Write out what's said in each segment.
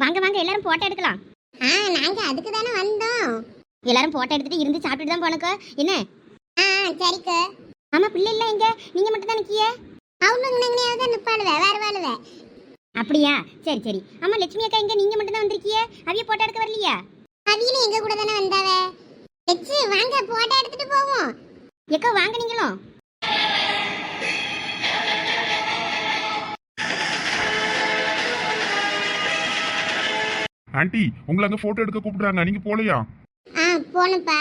வாங்க வாங்க எல்லாரும் போட்டோ எடுக்கலாம். ஆ நாங்க அதுக்கு தானே வந்தோம். எல்லாரும் போட்டோ எடுத்துட்டு இருந்து சாப்பிட்டுட்டு தான் போனக்கோ என்ன? ஆ சரிக்கு. ஆமா பிள்ளை இல்ல எங்க நீங்க மட்டும் தான் நிக்கிய. அவனுங்க தான் நிப்பாளுவ வேற வாழுவ அப்படியா? சரி சரி. ஆமா லட்சுமி அக்கா எங்க நீங்க மட்டும் தான் வந்திருக்கிய. அவிய போட்டோ எடுக்க வரலையா? அவியலும் எங்க கூட தானே வந்தாவ? வச்சு வாங்க போட்டோ எடுத்துட்டு போவோம். எக்கா வாங்க நீங்களும். ஆண்டி உங்களை அங்க போட்டோ எடுக்க கூப்பிடுறாங்க. நீங்க போலையா? ஆ போணும்ப்பா.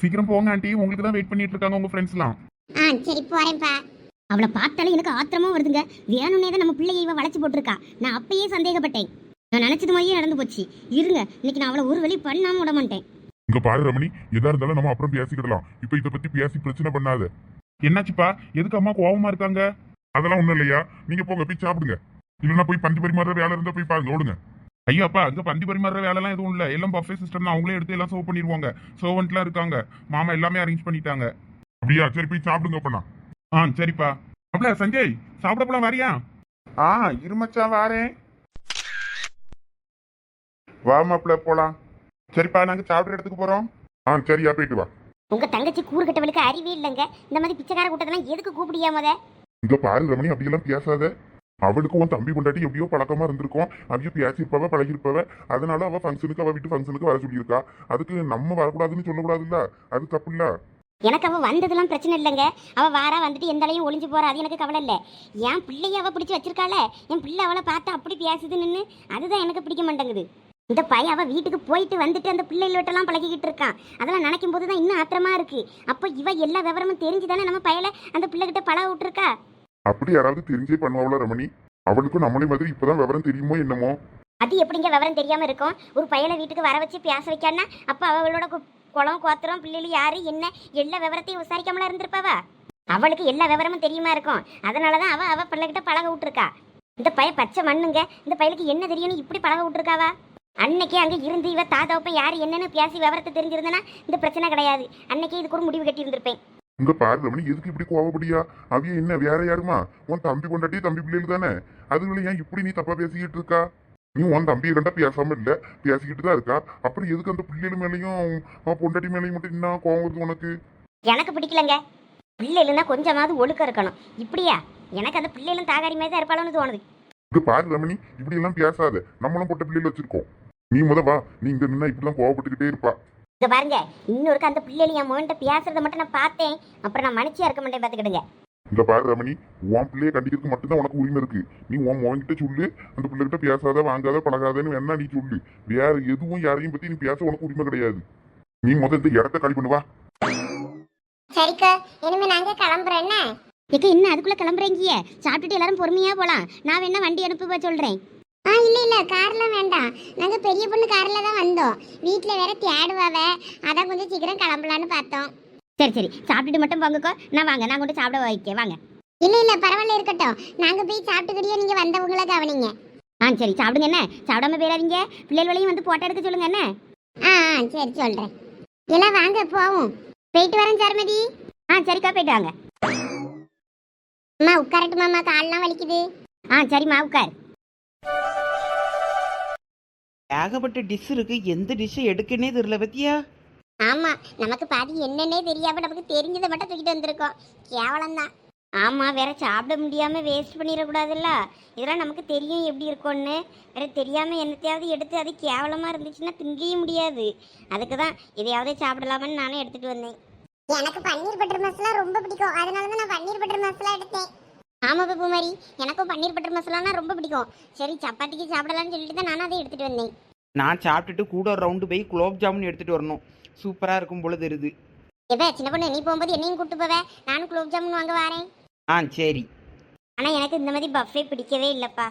சீக்கிரம் போங்க ஆண்டி உங்களுக்கு தான் வெயிட் பண்ணிட்டு இருக்காங்க உங்க ஃப்ரெண்ட்ஸ்லாம் ஆ சரி போறேன்ப்பா. அவளை பார்த்தாலே எனக்கு ஆத்திரமா வருதுங்க. வேணும்னே தான் நம்ம பிள்ளையை இவ வளைச்சு போட்டிருக்கா. நான் அப்பயே சந்தேகப்பட்டேன். நான் நினைச்சது மாதிரியே நடந்து போச்சு. இருங்க இன்னைக்கு நான் அவளை ஒரு வழி பண்ணாம விட மாட்டேன். இங்க பாரு ரமணி. எதா இருந்தாலும் நம்ம அப்புறம் பேசிக்கிடலாம். இப்போ இத பத்தி பேசி பிரச்சனை பண்ணாத. என்னாச்சுப்பா? எதுக்கு அம்மா கோவமா இருக்காங்க? அதெல்லாம் ஒண்ணும் இல்லையா? நீங்க போங்க போய் சாப்பிடுங்க. இல்லைன்னா போய் பந்தி பரிமாறுற வேலை இருந்தா போய் பாருங்க ஓடுங்க. ஐயாப்பா அங்க பந்தி பரிமாறுற வேலைலாம் எதுவும் இல்ல. எல்லாம் பஃபே சிஸ்டம் தான். அவங்களே எடுத்து எல்லாம் சர்வ் பண்ணிடுவாங்க சர்வெண்ட்லாம் இருக்காங்க. மாமா எல்லாமே அரேஞ்ச் பண்ணிட்டாங்க. அப்படியா? சரி போய் சாப்பிடுங்க அப்பனா. ஆ சரிப்பா. அப்படியா சஞ்சய் சாப்பிட போலாம் வரியா? ஆ இருமச்சா வாரேன். வா மாப்பிள்ள போலாம். சரிப்பா நாங்க சாப்பிட்ற இடத்துக்கு போறோம். ஆ சரியா போயிட்டு வா. உங்க தங்கச்சி கூறு கட்டவளுக்கு அறிவே இல்லைங்க. இந்த மாதிரி பிச்சைக்கார கூட்டத்தெல்லாம் எதுக்கு கூப்பிடியா முத? இங்க பாரு ரமணி அப்படியெல்லாம் பேசாத. அவளுக்கு உன் தம்பி கொண்டாட்டி எப்படியோ பழக்கமா இருந்திருக்கும். அவையோ பேசியிருப்பவ பழகிருப்பவ அதனால அவ ஃபங்க்ஷனுக்கு அவ வீட்டு ஃபங்க்ஷனுக்கு வர சொல்லியிருக்கா. அதுக்கு நம்ம வரக்கூடாதுன்னு சொல்லக்கூடாதுல்ல? அது தப்பு இல்ல எனக்கு அவ வந்ததெல்லாம் பிரச்சனை இல்லைங்க. அவ வாரா வந்துட்டு எந்த அலையும் ஒளிஞ்சு போறா அது எனக்கு கவலை இல்லை. என் பிள்ளைய அவ பிடிச்சி வச்சிருக்காள என் பிள்ளை அவளை பார்த்து அப்படி பேசுது நின்று அதுதான் எனக்கு பிடிக்க மாட்டேங்குது. இந்த பையன் அவ வீட்டுக்கு போயிட்டு வந்துட்டு அந்த பிள்ளைகளோட்டெல்லாம் பழகிக்கிட்டு இருக்கான். அதெல்லாம் நினைக்கும் போது தான் இன்னும் ஆத்திரமா இருக்கு. அப்போ இவ எல்லா விவரமும் தெரிஞ்சுதானே நம்ம பையல அந்த பிள்ளைகிட்ட பழக விட்டுருக்கா? அப்படி யாராவது தெரிஞ்சே பண்ணுவாங்களா ரமணி? அவளுக்கும் நம்மளே மாதிரி இப்பதான் விவரம் தெரியுமோ என்னமோ? அது எப்படிங்க விவரம் தெரியாம இருக்கும்? ஒரு பையனை வீட்டுக்கு வர வச்சு பேச வைக்கான்னா அப்ப அவளோட கு- குளம் கோத்திரம் பிள்ளைகள் யாரு என்ன எல்லா விவரத்தையும் விசாரிக்காமல இருந்திருப்பாவா? அவளுக்கு எல்லா விவரமும் தெரியுமா இருக்கும்? அதனாலதான் அவ அவ பிள்ளைகிட்ட பழக விட்டுருக்கா. இந்த பையன் பச்சை மண்ணுங்க. இந்த பையலுக்கு என்ன தெரியும்னு இப்படி பழக விட்டுருக்காவா? அன்னைக்கே அங்க இருந்து இவ தாத்தாவப்ப யாரு என்னன்னு பேசி விவரத்தை தெரிஞ்சிருந்தனா இந்த பிரச்சனை கிடையாது. அன்னைக்கே இதுக்கு ஒரு முடிவு கட்டி இருந்திருப்பேன் இங்க பாரு ரமணி எதுக்கு இப்படி கோவப்படியா? அவிய என்ன வேற யாருமா? உன் தம்பி கொண்டாட்டி தம்பி பிள்ளைகள் தானே? அதுகளை ஏன் இப்படி நீ தப்பா பேசிக்கிட்டு இருக்கா? நீ உன் தம்பியை கண்டா பேசாம இல்ல பேசிக்கிட்டு தான் இருக்கா? அப்புறம் எதுக்கு அந்த பிள்ளைகள் மேலேயும் பொண்டாட்டி மேலேயும் மட்டும் என்ன கோவம் வருது உனக்கு? எனக்கு பிடிக்கலங்க. பிள்ளைகளுன்னா கொஞ்சமாவது ஒழுக்கம் இருக்கணும். இப்படியா? எனக்கு அந்த பிள்ளைகளும் தாகாரி மாதிரி தான் இருப்பாளோன்னு தோணுது. இங்க பாரு ரமணி இப்படி எல்லாம் பேசாத. நம்மளும் பொட்ட பிள்ளைகள் வச்சிருக்கோம். நீ முத வா. நீ இங்க நின்னா இப்படிலாம் கோவப்பட்டுக்கிட்டே இருப்பா. இங்க பாருங்க இன்னொருக்கு அந்த பிள்ளைகள் என் மகன்கிட்ட பேசுறத மட்டும் நான் பார்த்தேன். அப்புறம் நான் மனுச்சியா இருக்க மாட்டேன் பார்த்துக்கிடுங்க. இந்த பாரு ரமணி உன் பிள்ளைய கண்டிக்கிறதுக்கு மட்டும்தான் உனக்கு உரிமை இருக்கு. நீ உன் மகன்கிட்ட சொல்லு அந்த பிள்ளைகிட்ட பேசாத வாங்காத பழகாதன்னு வேணா நீ சொல்லு. வேற எதுவும் யாரையும் பத்தி நீ பேச உனக்கு உரிமை கிடையாது. நீ முதல் இந்த இடத்த காலி பண்ணுவா சரிக்கா இனிமே நாங்க கிளம்புறோம் என்ன? ஏக்க என்ன அதுக்குள்ள கிளம்புறீங்க சாப்பிட்டுட்டு எல்லாரும் பொறுமையா போலாம். நான் வேணா வண்டி அனுப்பி சொல்றேன். ஆ இல்ல இல்ல கார்ல வேண்டாம். நாங்க பெரிய பொண்ணு கார்ல தான் வந்தோம். வீட்ல வேற தேடுவாவ. அதான் கொஞ்சம் சீக்கிரம் கிளம்பலான்னு பார்த்தோம். சரி சரி. சாப்பிட்டுட்டு மட்டும் போங்கக்கோ நான் வாங்க நான் கொண்டு சாப்பிட வைக்க வாங்க. இல்ல இல்ல பரவாயில்ல இருக்கட்டும். நாங்க போய் சாப்பிட்டுக்கிட்டே நீங்க வந்தவங்கள கவனிங்க. ஆ சரி. சாப்பிடுங்க என்ன? சாப்பிடாம போயிடாதீங்க. பிள்ளைகளையும் வந்து போட்டோ எடுக்க சொல்லுங்க என்ன? ஆ ஆ, சரி சொல்றேன். எல்லாம் வாங்க போவோம். போயிட்டு வரேன் சாருமதி. ஆ சரிக்கா போயிட்டு வாங்க. அம்மா உட்காரட்டுமாம்மா கால்லாம் வலிக்குது. ஆ சரிம்மா உட்கார். ஏகப்பட்ட டிஷ் இருக்கு. எந்த டிஷ்ஷை எடுக்கனே தெரியல பத்தியா? ஆமா நமக்கு பாதி என்னன்னே தெரியாம நமக்கு தெரிஞ்சதை மட்டும் தூக்கிட்டு வந்திருக்கோம். கேவலம் தான் ஆமா வேற சாப்பிட முடியாம வேஸ்ட் பண்ணிடக்கூடாதுல்ல. இதெல்லாம் நமக்கு தெரியும் எப்படி இருக்கும்னு. வேற தெரியாம என்னத்தையாவது எடுத்து அது கேவலமா இருந்துச்சுன்னா திங்கவே முடியாது. அதுக்கு தான் இதையாவது சாப்பிடலாமான்னு நானே எடுத்துட்டு வந்தேன். எனக்கு பன்னீர் பட்டர் மசாலா ரொம்ப பிடிக்கும். அதனால தான் நான் பன்னீர் பட்டர் மசாலா எடுத்தேன். ஆமா பாப்பு மாதிரி எனக்கும் பன்னீர் பட்டர் மசாலானா ரொம்ப பிடிக்கும். சரி சப்பாத்திக்கு சாப்பிடலாம்னு சொல்லிட்டு தான் நானும் அதை எடுத்துட்டு வந்தேன். நான் சாப்பிட்டுட்டு கூட ஒரு ரவுண்டு போய் குலோப் ஜாமுன் எடுத்துட்டு வரணும். சூப்பராக இருக்கும் போல தெரியுது. எப்ப சின்ன பொண்ணு நீ போகும்போது என்னையும் கூட்டு போவே. நானும் குலோப் ஜாமுன் வாங்க வரேன். ஆ சரி. ஆனா எனக்கு இந்த மாதிரி பஃபே பிடிக்கவே இல்லப்பா.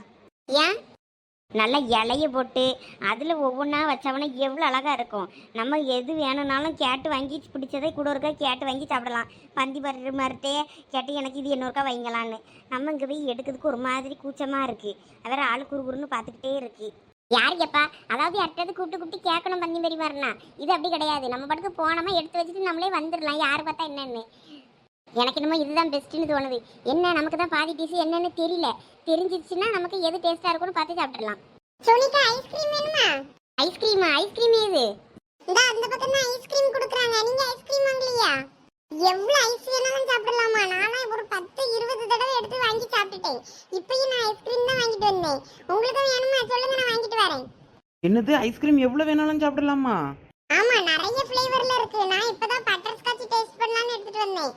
ஏன்? நல்லா இலைய போட்டு அதில் ஒவ்வொன்றா வச்சவனா எவ்வளோ அழகாக இருக்கும். நம்ம எது வேணும்னாலும் கேட்டு வாங்கி பிடிச்சதை கூட ஒருக்கா கேட்டு வாங்கி சாப்பிடலாம். பந்தி பரு மாதிரிட்டே கேட்டு எனக்கு இது இன்னொருக்கா வைங்களான்னு நம்ம இங்கே போய் எடுக்கிறதுக்கு ஒரு மாதிரி கூச்சமாக இருக்குது வேற ஆள் குறுகுறுன்னு பார்த்துக்கிட்டே இருக்குது யார் எப்பா அதாவது யார்கிட்டயாவது கூப்பிட்டு கூப்பிட்டு கேட்கணும் பந்தி மாதிரி வரணும் இது அப்படி கிடையாது. நம்ம பாட்டுக்கு போனோமா எடுத்து வச்சுட்டு நம்மளே வந்துடலாம் யார் பார்த்தா என்னென்னு. எனக்கு என்னமோ இதுதான் பெஸ்ட்டுன்னு தோணுது. என்ன நமக்கு தான் பாதி டிஷ் என்னன்னு தெரியல. தெரிஞ்சிச்சுன்னா நமக்கு எது டேஸ்ட்டாக இருக்கும்னு பார்த்து சாப்பிட்றலாம் சோனிகா ஐஸ்கிரீம் வேணுமா? ஐஸ்கிரீமா ஐஸ்கிரீம் ஏது? இந்த அந்த பக்கம் தான் ஐஸ்கிரீம் கொடுக்குறாங்க. நீங்க ஐஸ்கிரீம் வாங்கலையா? எவ்வளவு ஐஸ் வேணாலும் சாப்பிடலாமா? நானும் ஒரு பத்து இருபது தடவை எடுத்து வாங்கி சாப்பிட்டுட்டேன். இப்பயும் நான் ஐஸ்கிரீம் தான் வாங்கிட்டு வந்தேன். உங்களுக்கு வேணுமா? சொல்லுங்க நான் வாங்கிட்டு வரேன். என்னது? ஐஸ்கிரீம் எவ்வளோ வேணாலும் சாப்பிடலாமா? ஆமா நிறைய ஃப்ளேவர்ல இருக்கு. நான் இப்பதான் பட்டர் ஸ்காட்ச் டேஸ்ட் பண்ணலாம்னு எடுத்துட்டு வந்தேன்.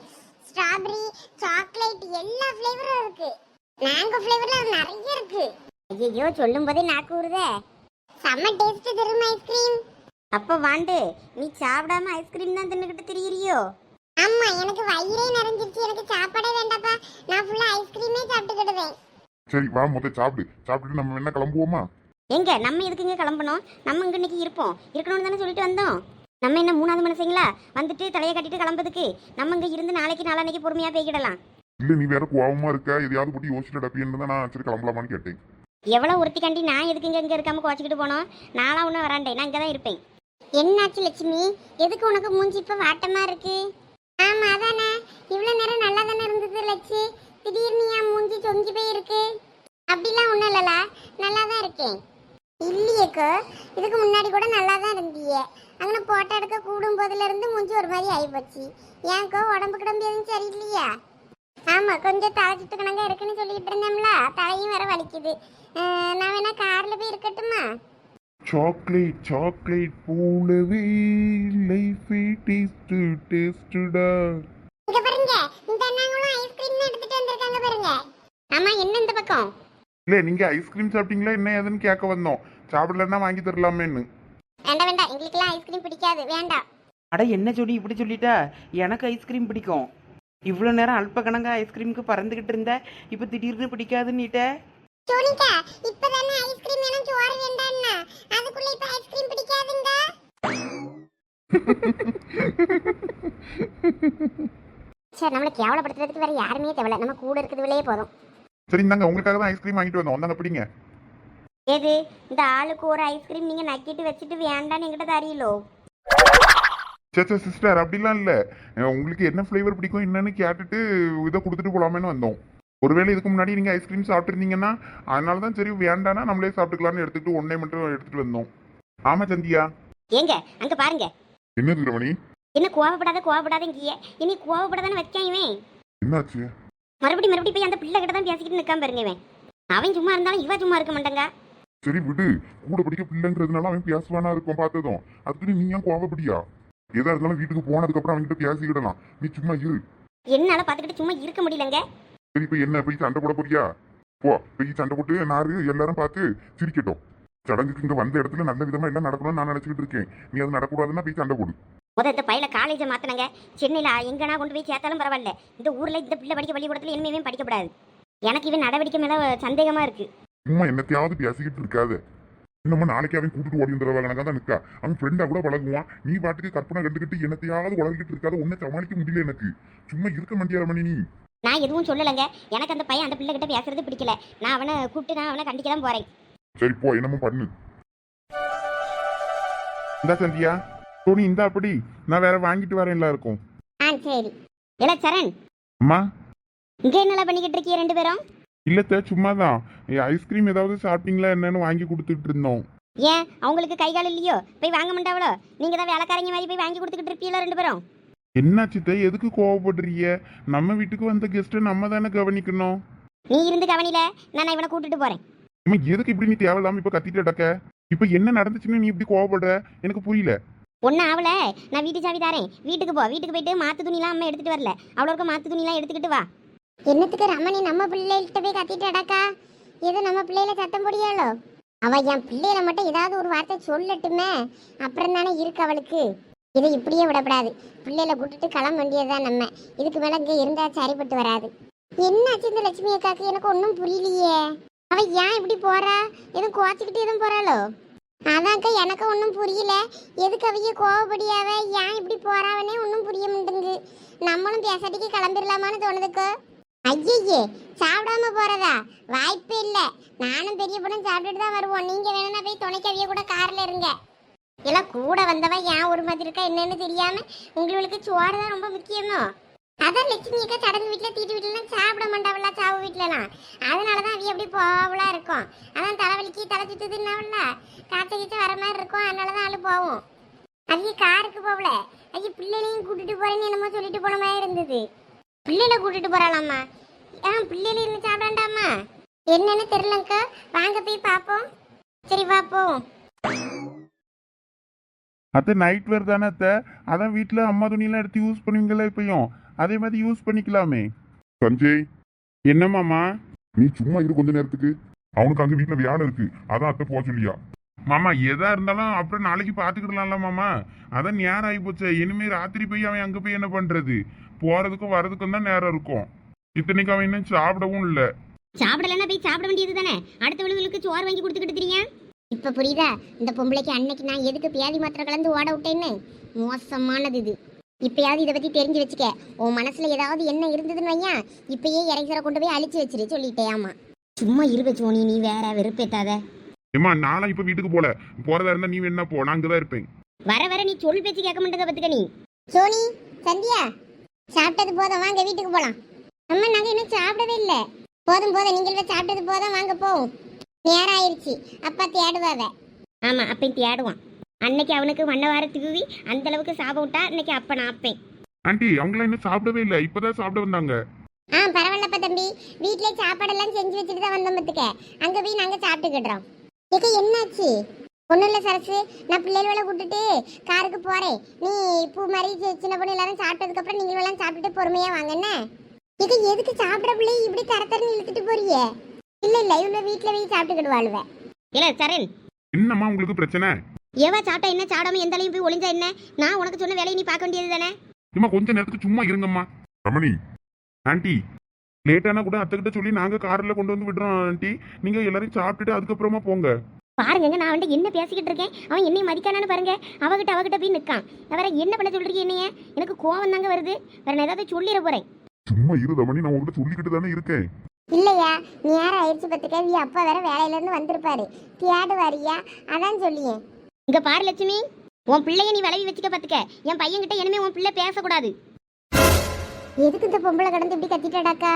ஸ்ட்ராபெரி சாக்லேட் எல்லா ஃப்ளேவரும் இருக்கு. மேங்கோ ஃப்ளேவர்ல நிறைய இருக்கு. ஐயோ சொல்லும் போதே நாக்கு ஊறுதே. செம்ம டேஸ்ட் தரும் ஐஸ்கிரீம் அப்போ வாண்டு நீ சாப்பிடாம ஐஸ்கிரீம் தான் தின்னுக்கிட்டு திரியிறியோ? ஆமா எனக்கு வயிறே நிறைஞ்சிருச்சு. எனக்கு சாப்பாடே வேண்டாப்பா. நான் ஃபுல்லா ஐஸ்கிரீமே சாப்பிட்டுக்கிடுவேன். சரி வா முத சாப்பிடு. சாப்பிட்டுட்டு நம்ம என்ன கிளம்புவோமா? எங்க? நம்ம எதுக்கு இங்கே கிளம்பணும்? நம்ம இங்கே இன்னைக்கு இருப்போம். இருக்கணும்னு தானே சொல்லிட்டு வந்தோம். நம்ம என்ன மூணாவது மனுஷங்களா வந்துட்டு தலையை கட்டிட்டு கிளம்புறதுக்கு. நம்ம இங்கே இருந்து நாளைக்கு நாளான்னைக்கு பொறுமையாக போய்க்கிடலாம் இல்ல நீ வேற கோவமா இருக்க. எதையாவது போட்டு யோசிச்சுட்டு டப்பின்னு தான் நான் சரி கிளம்பலாமான்னு கேட்டேன். எவ்வளோ ஒருத்திக்காண்டி நான் எதுக்கு இங்கே இங்கே இருக்காம குறைச்சிக்கிட்டு போனோம்? நானும் ஒன்றும் வராண்டே நான் இங்கே தான் இருப்பேன். என்னாச்சு லட்சுமி? எதுக்கு உனக்கு மூஞ்சி இப்ப வாட்டமா இருக்கு? ஆமா அதானே. இவ்வளவு நேரம் நல்லா தானே இருந்தது லட்சு? திடீர்னு ஏன் மூஞ்சி சொங்கி போயிருக்கு? அப்படிலாம் ஒண்ணும் இல்லல. நல்லா தான் இருக்கேன். இல்லையேக்கோ இதுக்கு முன்னாடி கூட நல்லா தான் இருந்தீங்க அங்கே போட்டோ எடுக்க கூடும் போதுல இருந்து மூஞ்சி ஒரு மாதிரி ஆயிப்போச்சு ஏன்க்கோ உடம்பு கிடம்பு எதுவும் சரியில்லையா? ஆமா கொஞ்சம் தலை சுத்து கணங்க இருக்குன்னு சொல்லிட்டு இருந்தோம்ல தலையும் வேற வலிக்குது. நான் வேணா கார்ல போய் இருக்கட்டுமா? சாக்லேட் சாக்லேட் போலவே லைஃபே டேஸ்ட் டேஸ்டடா இங்க பாருங்க இந்த அண்ணாங்களும் ஐஸ்கிரீம் எடுத்துட்டு வந்திருக்காங்க பாருங்க. ஆமா என்ன இந்த பக்கம்? இல்ல நீங்க ஐஸ்கிரீம் சாப்பிட்டீங்களா என்ன ஏதுன்னு கேட்க வந்தோம் சாப்பிடலன்னா வாங்கி தரலாமேன்னு வேண்டாம் வேண்டாம் எங்களுக்கெல்லாம் ஐஸ்கிரீம் பிடிக்காது வேண்டாம் அட என்ன சொல்லி இப்படி சொல்லிட்டா எனக்கு ஐஸ்கிரீம் பிடிக்கும் இவ்வளோ நேரம் அல்ப கணக்கா ஐஸ்கிரீமுக்கு பறந்துக்கிட்டு இருந்த இப்போ திடீர்னு பிடிக்காதுன்னுட்ட சோனிகா இப்பதானே ஐஸ்கிரீம் வேணும் சோறு வேண்டாம்னா அதுக்குள்ள இப்ப ஐஸ்கிரீம் பிடிக்காதுங்க சரி நம்மளை கேவலப்படுத்துறதுக்கு வேற யாருமே தேவையில்ல நம்ம கூட இருக்கிறதுலே போதும் சரி இந்தாங்க உங்களுக்காக தான் ஐஸ்கிரீம் வாங்கிட்டு வந்தோம். வந்தாங்க பிடிங்க. ஏது இந்த ஆளுக்கு ஒரு ஐஸ்கிரீம் நீங்கள் நக்கிட்டு வச்சுட்டு வேண்டான்னு என்கிட்ட தரீங்களோ சே சிஸ்டர் அப்படிலாம் இல்ல. உங்களுக்கு என்ன ஃப்ளேவர் பிடிக்கும் என்னன்னு கேட்டுட்டு இதை கொடுத்துட்டு போலாமேன்னு வந்தோம். ஒருவேளை இதுக்கு முன்னாடி நீங்க ஐஸ்கிரீம் சாப்பிட்டுருந்தீங்கன்னா அதனால தான் சரி வேண்டானா நம்மளே சாப்பிட்டுக்கலாம்னு எடுத்துட்டு ஒன்னே மட்டும் எடுத்துட்டு வந்தோம். ஆமா சந்தியா? ஏங்க அங்கே பாருங்க. என்னது ரமணி என்ன கோவப்படாத கோவப்படாத இங்கேயே. இனி கோவப்படாதானே வைக்கான் இவன்? என்னாச்சு? மறுபடி மறுபடி போய் அந்த பிள்ளை கிட்ட தான் பேசிக்கிட்டு நிற்காம பாருங்க இவன். அவன் சும்மா இருந்தாலும் இவ சும்மா இருக்க மாட்டாங்க. சரி விடு. கூட படிக்க பிள்ளைங்கிறதுனால அவன் பேசுவானா இருக்கும் பார்த்ததும். அதுக்கு நீ ஏன் கோவப்படியா? எதா இருந்தாலும் வீட்டுக்கு போனதுக்கு அப்புறம் அவன்கிட்ட பேசிக்கிடலாம். நீ சும்மா இரு. என்னால் பார்த்துக்கிட்டு சும்மா இருக்க முடியலங்க. சரி இப்ப என்ன? போய் சண்டை போட போறியா? போ. போய் சண்டை போட்டு நாரு எல்லாரும் பார்த்து சிரிக்கட்டும். சடங்குக்கு இங்க வந்த இடத்துல நல்ல விதமா எல்லாம் நடக்கணும்னு நான் நினைச்சுக்கிட்டு இருக்கேன். நீ அது நடக்கூடாதுன்னா போய் சண்டை போடு. முத இந்த பையில காலேஜை மாத்தினங்க. சென்னையில் எங்கனா கொண்டு போய் சேர்த்தாலும் பரவாயில்ல. இந்த ஊரில் இந்த பிள்ளை படிக்க பள்ளிக்கூடத்தில் இனிமேவே படிக்கப்படாது எனக்கு இவன் நடவடிக்கை மேலே சந்தேகமாக இருக்கு. சும்மா என்னத்தையாவது பேசிக்கிட்டு இருக்காத. இன்னமும் நாளைக்கு அவன் கூட்டிட்டு ஓடி வந்துடுற கணக்கா தான் நிக்கா. அவன் ஃப்ரெண்டா கூட பழகுவான். நீ பாட்டுக்கு கற்பனை கண்டுக்கிட்டு என்னத்தையாவது உலகிட்டு இருக்காத. உன்னை சமாளிக்க முடியல எனக்கு. சும்மா இருக்க மாட்டியா ரமணி நீ? நான் எதுவும் சொல்லலைங்க. எனக்கு அந்த பையன் அந்த பிள்ளை கிட்ட பேசுறது பிடிக்கல. நான் அவனை கூப்பிட்டு நான் அவனை கண்டிக்க தான் போறேன். சரி போ. என்னமோ பண்ணு. இந்தா சந்தியா. தோனி இந்தா அப்படி. நான் வேற வாங்கிட்டு வரேன் எல்லாருக்கும் ஆ சரி. இல்ல சரண். அம்மா. இங்க என்னல பண்ணிக்கிட்டு இருக்கீங்க ரெண்டு பேரும்? இல்லத்த சும்மா தான் ஐஸ்கிரீம் ஏதாவது சாப்பிட்டீங்களா என்னன்னு வாங்கி கொடுத்துட்டு இருந்தோம். ஏன்? அவங்களுக்கு கை கால் இல்லையோ? போய் வாங்க மாட்டாவளோ? நீங்க தான் வேலைக்காரங்க மாதிரி போய் வாங்கி கொடுத்துக்கிட்டு இருப்பீங்களா ரெண்டு பேரும்? என்னாச்சுத்த எதுக்கு கோவப்படுறீங்க? நம்ம வீட்டுக்கு வந்த கெஸ்ட்டை நம்ம தானே கவனிக்கணும். நீ இருந்து கவனில நான் இவனை கூட்டிட்டு போறேன். இம்மா எதுக்கு இப்படி நீ தேவையில்லாம இப்ப கத்திட்டு அடக்க இப்ப என்ன நடந்துச்சுன்னு நீ இப்படி கோவப்படுற? எனக்கு புரியல. ஒன்றும் ஆகல நான் வீட்டு சாவி தாரேன். வீட்டுக்கு போ. வீட்டுக்கு போயிட்டு மாத்து துணிலாம் அம்மா எடுத்துட்டு வரல. அவ்வளோக்கு மாத்து துணிலாம் எடுத்துக்கிட்டு வா. என்னத்துக்கு ரமணி நம்ம பிள்ளைகிட்ட போய் கத்திட்டு அடக்கா ஏதோ நம்ம பிள்ளையில சத்தம் போடியாளோ அவ என் பிள்ளையில மட்டும் ஏதாவது ஒரு வார்த்தை சொல்லட்டுமே. அப்புறம் தானே இருக்கு அவளுக்கு. இதை இப்படியே விடக்கூடாது பிள்ளையில விட்டுட்டு கிளம்ப வேண்டியதுதான் நம்ம. இதுக்கு மேல இங்கே இருந்தால் சரிப்பட்டு வராது. என்னாச்சு இந்த லட்சுமி அக்காக்கு? எனக்கு ஒன்றும் புரியலையே. அவ ஏன் இப்படி போறா? எதுவும் குவாச்சிக்கிட்டு எதுவும் போறாளோ? அதான்க்கா எனக்கு ஒன்றும் புரியல. எதுக்கு அவைய கோவப்படியாவ? ஏன் இப்படி போறாவனே ஒன்றும் புரிய மாட்டேங்குது. நம்மளும் பேசாட்டிக்கு கிளம்பிடலாமான்னு தோணுதுக்கோ. ஐயே சாப்பிடாம போறதா? வாய்ப்பே இல்லை. நானும் பெரிய படம் சாப்பிட்டுட்டு தான் வருவோம். நீங்க வேணும்னா போய் துணைக்கவிய கூட கார்ல இருங்க. எல்லாம் கூட வந்தவன் ஏன் ஒரு மாதிரி இருக்கா என்னன்னு தெரியாம? உங்களுக்கு சோறு தான் ரொம்ப முக்கியமோ? அதான் லட்சுமி அக்கா சடங்கு வீட்டில் தீட்டு வீட்டுலாம் சாப்பிட மாட்டாவில்ல சாவு வீட்டிலலாம் அதனால தான் அவி அப்படி போவலாக இருக்கும். அதான் தலைவலிக்கு தலை சுற்றுதுன்னாவில்ல காய்ச்ச கீச்ச வர மாதிரி இருக்கும். அதனால தான் ஆள் போவோம். அவிய காருக்கு போகல. ஐயா பிள்ளைகளையும் கூட்டிட்டு போறேன்னு என்னமோ சொல்லிட்டு போன மாதிரி இருந்தது. பிள்ளைகளை கூட்டிட்டு போறாளாம்மா. ஆ பிள்ளைகளை இருந்து சாப்பிடாண்டாமா என்னன்னு தெரியலங்கா. வாங்க போய் பார்ப்போம் சரி பார்ப்போம் அத்தை நைட் வேர் தானே அத்தை? அதான் வீட்டில் அம்மா துணியெல்லாம் எடுத்து யூஸ் பண்ணுவீங்களா இப்பயும். அதே மாதிரி யூஸ் பண்ணிக்கலாமே. சஞ்சய். என்னமாமா நீ சும்மா இரு கொஞ்ச நேரத்துக்கு. அவனுக்கு அங்க வீட்டுல வேலை இருக்கு. அதான் அத்தை போக சொல்லியா. மாமா எதா இருந்தாலும் அப்புறம் நாளைக்கு பாத்துக்கிடலாம்ல மாமா. அதான் நேரம் ஆகி போச்சு. இனிமே ராத்திரி போய் அவன் அங்க போய் என்ன பண்றது? போறதுக்கும் வரதுக்கும் தான் நேரம் இருக்கும். இத்தனைக்கு அவன் இன்னும் சாப்பிடவும் இல்லை. சாப்பிடலன்னா போய் சாப்பிட வேண்டியது தானே அடுத்த விழுகளுக்கு சோறு வாங்கி கொடுத்துக்கிட்டு தெரியா? இப்ப புரியுதா? இந்த பொம்பளைக்கு அன்னைக்கு நான் எதுக்கு பியாதி மாத்திரை கலந்து ஓட விட்டேன்னு? மோசமானது இது. இப்பயாவது இதை பத்தி தெரிஞ்சு வச்சுக்க. உன் மனசுல ஏதாவது என்ன இருந்ததுன்னு வையா? இப்பயே இறைசரை கொண்டு போய் அழிச்சு வச்சிரு சொல்லிட்டேன் ஆமா. சும்மா இருப்ப சோனி நீ வேற வெறுப்பேத்தாத. ஏமா நானும் இப்ப வீட்டுக்கு போல. போறதா இருந்தா நீ வேணா போ நான் அங்கதான் இருப்பேன். வர வர நீ சொல் பேச்சு கேட்க மாட்டேங்க பத்துக்க நீ. சோனி சந்தியா சாப்பிட்டது போதும் வாங்க வீட்டுக்கு போலாம். அம்மா நாங்க இன்னும் சாப்பிடவே இல்ல. போதும் போதும் நீங்களே சாப்பிட்டது போதும் வாங்க போவோம் நேரம் ஆயிருச்சு அப்பா தேடுவாவ. ஆமா அப்பையும் தேடுவான். அன்னைக்கு அவனுக்கு மண்ணை வார தூவி அந்த அளவுக்கு சாப விட்டா இன்னைக்கு அப்ப நான் அப்பேன். ஆண்டி அவங்களாம் இன்னும் சாப்பிடவே இல்லை. இப்பதான் சாப்பிட வந்தாங்க. ஆ பரவாயில்லப்பா தம்பி. வீட்லயே சாப்பாடெல்லாம் செஞ்சு வச்சுட்டு தான் வந்தோம் பத்துக்க. அங்க போய் நாங்க சாப்பிட்டுக்கிடுறோம். ஏக்க என்னாச்சு? ஒன்றும் இல்லை சரசு. நான் பிள்ளைகளை விட்டுட்டு காருக்கு போறேன். நீ பூ மாதிரி சி- சின்ன பொண்ணு எல்லாரும் சாப்பிட்டதுக்கு அப்புறம் நீங்களும் எல்லாம் சாப்பிட்டுட்டு பொறுமையா வாங்க என்ன? இது எதுக்கு சாப்பிட பிள்ளை இப்படி தர தரன்னு இழுத்துட்டு போறியே? இல்ல இல்ல. இவ்வளவு வீட்டுல போய் சாப்பிட்டுக்கிட்டு வாழ்வேன். இல்ல சரண். என்னம்மா உங்களுக்கு பிரச்சனை? எவ சாப்பிட்டா என்ன? சாப்பிடாம எந்த அளவு போய் ஒளிஞ்சா என்ன? நான் உனக்கு சொன்ன வேலையை நீ பார்க்க வேண்டியது தானே? இம்மா கொஞ்ச நேரத்துக்கு சும்மா இருங்கம்மா. ரமணி. ஆண்டி லேட்டானா கூட அத்தைக்கிட்ட சொல்லி நாங்க கார்ல கொண்டு வந்து விடுறோம் ஆண்டி. நீங்க எல்லாரையும் சாப்பிட்டுட்டு அதுக்கப்புறமா போங்க. பாருங்க நான் அவன்கிட்ட என்ன பேசிக்கிட்டு இருக்கேன்? அவன் என்னை மதிக்கானான்னு பாருங்க. அவகிட்ட அவகிட்ட போய் நிற்கான் வேற என்ன பண்ண சொல்றீங்க என்னைய? எனக்கு கோவம் தாங்க வருது. வேற நான் ஏதாவது சொல்லிட போறேன். சும்மா இரு ரமணி. நான் உங்ககிட்ட சொல்லிக்கிட்டு தானே இருக்கேன். இல்லையா? நேரம் ஆயிடுச்சு பத்துக்க நீ அப்பா வேற வேலையில இருந்து வந்திருப்பாரு. தேடுவாரியா அதான் சொல்லியே. இங்க பாரு லட்சுமி உன் பிள்ளைய நீ விலகி வச்சுக்க பாத்துக்க என் பையன்கிட்ட இனிமே உன் பிள்ளை பேசக்கூடாது. எதுக்கு இந்த பொம்பளை கடந்து இப்படி கத்திட்டடாக்கா?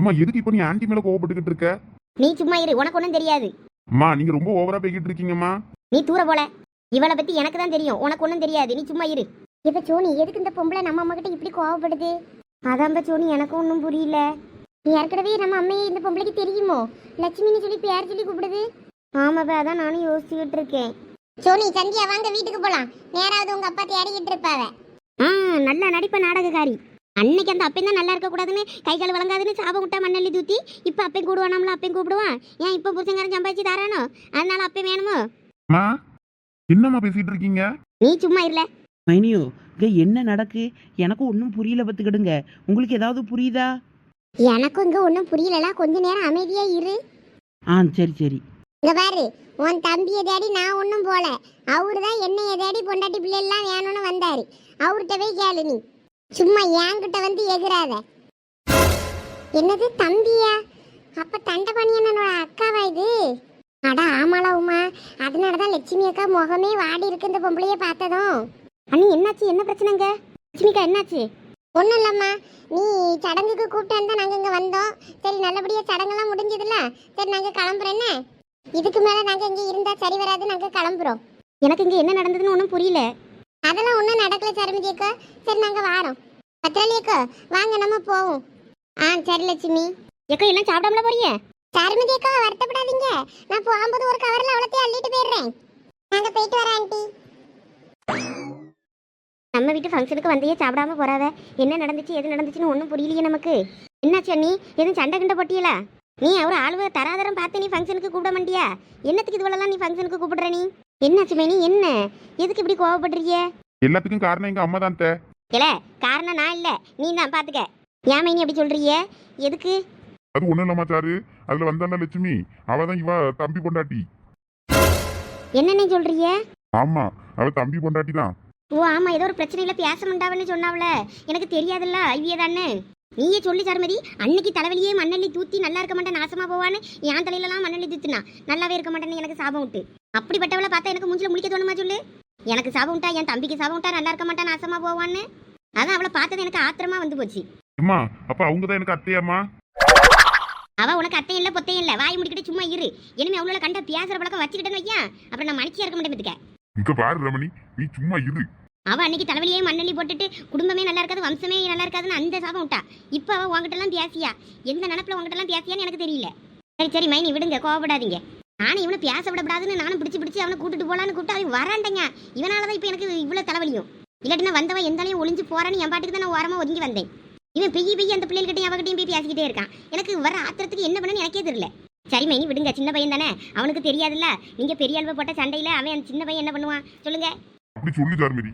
அம்மா எதுக்கு இப்போ நீ ஆண்டி மேல கோவப்பட்டுக்கிட்டு இருக்க? நீ சும்மா இரு உனக்கு ஒன்றும் தெரியாது. அம்மா நீங்க ரொம்ப ஓவரா பேசிட்டு இருக்கீங்கம்மா. நீ தூர போல. இவளை பத்தி எனக்கு தான் தெரியும் உனக்கு ஒன்றும் தெரியாது. நீ சும்மா இரு. இப்ப சோனி எதுக்கு இந்த பொம்பளை நம்ம அம்மா கிட்ட இப்படி கோவப்படுது? அதான் சோனி எனக்கும் ஒன்றும் புரியல. ஏற்கனவே நம்ம அம்மையே இந்த பொம்பளைக்கு தெரியுமோ? லட்சுமின்னு சொல்லி பேர் சொல்லி கூப்பிடுது? ஆமாப்பா அதான் நானும் யோசிச்சுக்கிட்டு இருக்கேன். சோனி சந்தியா வாங்க வீட்டுக்கு போலாம். நேராவது உங்க அப்பா தேடிக்கிட்டு இருப்பாவ. ஆ நல்ல நடிப்ப நாடகக்காரி. அன்னைக்கு அந்த அப்பையும் தான் நல்லா இருக்க கூடாதுன்னு கை கால் வழங்காதுன்னு சாபம் விட்டா மண்ணள்ளி தூத்தி இப்போ அப்பையும் கூடுவானாம்ல அப்பையும் கூப்பிடுவான்? ஏன் இப்போ புருஷங்காரன் சம்பாதிச்சு தரானோ? அதனால அப்பையும் வேணுமோ? அம்மா என்னம்மா பேசிட்டு இருக்கீங்க? நீ சும்மா இருல. மைனியோ இங்க என்ன நடக்கு? எனக்கு ஒன்றும் புரியல பத்துக்கிடுங்க. உங்களுக்கு ஏதாவது புரியுதா? எனக்கும் இங்க ஒன்றும் புரியலல கொஞ்ச நேரம் அமைதியா இரு. ஆ சரி சரி. இங்க பாரு உன் தம்பியை தேடி நான் ஒன்றும் போல. அவரு தான் என்னைய தேடி பொண்டாட்டி பிள்ளை எல்லாம் வேணும்னு வந்தாரு. அவர்கிட்ட போய் கேளு நீ. சும்மா என்கிட்ட வந்து எகிராத என்னது தம்பியா? அப்ப தண்டபாணியனோட அக்காவா இது? அட ஆமாளா உமா. அதனாலதான் லட்சுமி அக்கா முகமே வாடி இருக்கு இந்த பொம்பளைய பார்த்ததும். அண்ணி என்னாச்சு? என்ன பிரச்சனைங்க? லட்சுமிக்கா என்னாச்சு? ஒன்றும் இல்லம்மா. நீ சடங்குக்கு கூப்பிட்டு தான் நாங்கள் இங்கே வந்தோம். சரி நல்லபடியாக சடங்கெல்லாம் முடிஞ்சதுல சரி நாங்கள் கிளம்புறேன்னு? இதுக்கு மேலே நாங்கள் இங்கே இருந்தால் சரி வராது நாங்கள் கிளம்புறோம். எனக்கு இங்கே என்ன நடந்ததுன்னு ஒன்றும் புரியல. அதெல்லாம் ஒன்றும் நடக்கல சரமதி அக்கா. சரி நாங்கள் வாரோம். பத்திராளி அக்கா வாங்க நம்ம போவோம். ஆ சரி லட்சுமி. எக்கா எல்லாம் சாப்பிடாமல போறியே சரமதி அக்கா வருத்தப்படாதீங்க. நான் போகும்போது ஒரு கவரில் அவ்வளோத்தையும் அள்ளிட்டு போயிடுறேன். நாங்கள் போயிட்டு வரோம் ஆண்டி. நம்ம வீட்டு ஃபங்க்ஷனுக்கு வந்தையே சாப்பிடாம போறாவ என்ன நடந்துச்சு எது நடந்துச்சுன்னு ஒன்றும் புரியலையே நமக்கு. என்னாச்சு அண்ணி? எதுவும் சண்டை கிண்ட போட்டியலா? நீ அவர் ஆளுவ தராதரம் பார்த்து நீ ஃபங்க்ஷனுக்கு கூப்பிட மாட்டியா? என்னத்துக்கு இதுவெல்லாம் நீ ஃபங்க்ஷனுக்கு கூப்பிடுற நீ? என்னாச்சு மேனி? என்ன? எதுக்கு இப்படி கோவப்படுறிய எல்லாத்துக்கும் காரணம் எங்க அம்மா தான் இல்ல காரணம் நான் இல்ல. நீ தான் பாத்துக்க. ஏன் மைனி அப்படி சொல்றிய எதுக்கு? அது ஒண்ணும் இல்லம்மா சாரு. அதுல வந்தால லட்சுமி. அவ தான் இவ தம்பி பொண்டாட்டி. என்னன்னு சொல்றிய ஆமா அவ தம்பி பொண்டாட்டி தான். ஓ ஆமா ஏதோ ஒரு பிரச்சனையில பேச மாட்டாவன்னு சொன்னாவல. எனக்கு தெரியாதுல்ல ஐவிய தானே? நீயே சொல்லி சருமதி அன்னைக்கு தலைவலியே மண்ணள்ளி தூத்தி நல்லா இருக்க மாட்டேன் நாசமா போவான்னு என் தலையிலலாம் மண்ணள்ளி தூத்துனா. நல்லாவே இருக்க மாட்டேன்னு எனக்கு சாபம் விட்டு அப்படிப்பட்டவளை பார்த்தா எனக்கு மூஞ்சில முழிக்க தோணுமா சொல்லு? எனக்கு சாபம் விட்டா என் தம்பிக்கு சாபம் விட்டா நல்லா இருக்க மாட்டேன் நாசமா போவான்னு? அதான் அவளை பார்த்தது எனக்கு ஆத்திரமா வந்து போச்சு. அம்மா அப்ப அவங்க தான் எனக்கு அத்தையாம்மா? அவ உனக்கு அத்தையும் இல்ல பொத்தையும் இல்ல. வாய் முடிக்கிட்டு சும்மா இரு. இனிமே அவ்வளோ கண்ட பேசுற பழக்கம் வச்சுக்கிட்டேன்னு வையா? அப்புறம் நான் மனுஷியா இருக்க மாட்டேன். இங்க பாரு ரமணி நீ சும்மா இரு. அவ அன்னைக்கு தலைவலியே மண்ணள்ளி போட்டுட்டு குடும்பமே நல்லா இருக்காது வம்சமே நல்லா இருக்காதுன்னு அந்த சாபம் விட்டா. இப்போ அவ உங்ககிட்ட எல்லாம் பேசியா எந்த நினப்புல உங்ககிட்ட எல்லாம் பேசியான்னு எனக்கு தெரியல. சரி சரி மைனி விடுங்க கோவப்படாதீங்க. நானும் இவனை பேச விடப்படாதுன்னு நானும் பிடிச்சு பிடிச்சு அவனை கூட்டிட்டு போலான்னு கூப்பிட்டு அவன் வராண்டங்க இவனால தான் இப்போ எனக்கு இவ்வளோ தலைவலியும். இல்லாட்டினா வந்தவன் எந்தாலையும் ஒளிஞ்சு போறான்னு என் பாட்டுக்கு தான் நான் ஓரமா ஒதுங்கி வந்தேன். இவன் பெய்ய பெய்ய அந்த பிள்ளைகிட்டையும் அவகிட்டையும் போய் பேசிக்கிட்டே இருக்கான். எனக்கு வர ஆத்திரத்துக்கு என்ன பண்ணுன்னு எனக்கே தெரியல. சரி மைனி விடுங்க. சின்ன பையன் தானே. அவனுக்கு தெரியாதுல்ல. நீங்க பெரிய அளவு போட்ட சண்டையில அவன் சின்ன பையன் என்ன பண்ணுவான்? சொல்லுங்க. அப்படி சொல்லு சார்மதி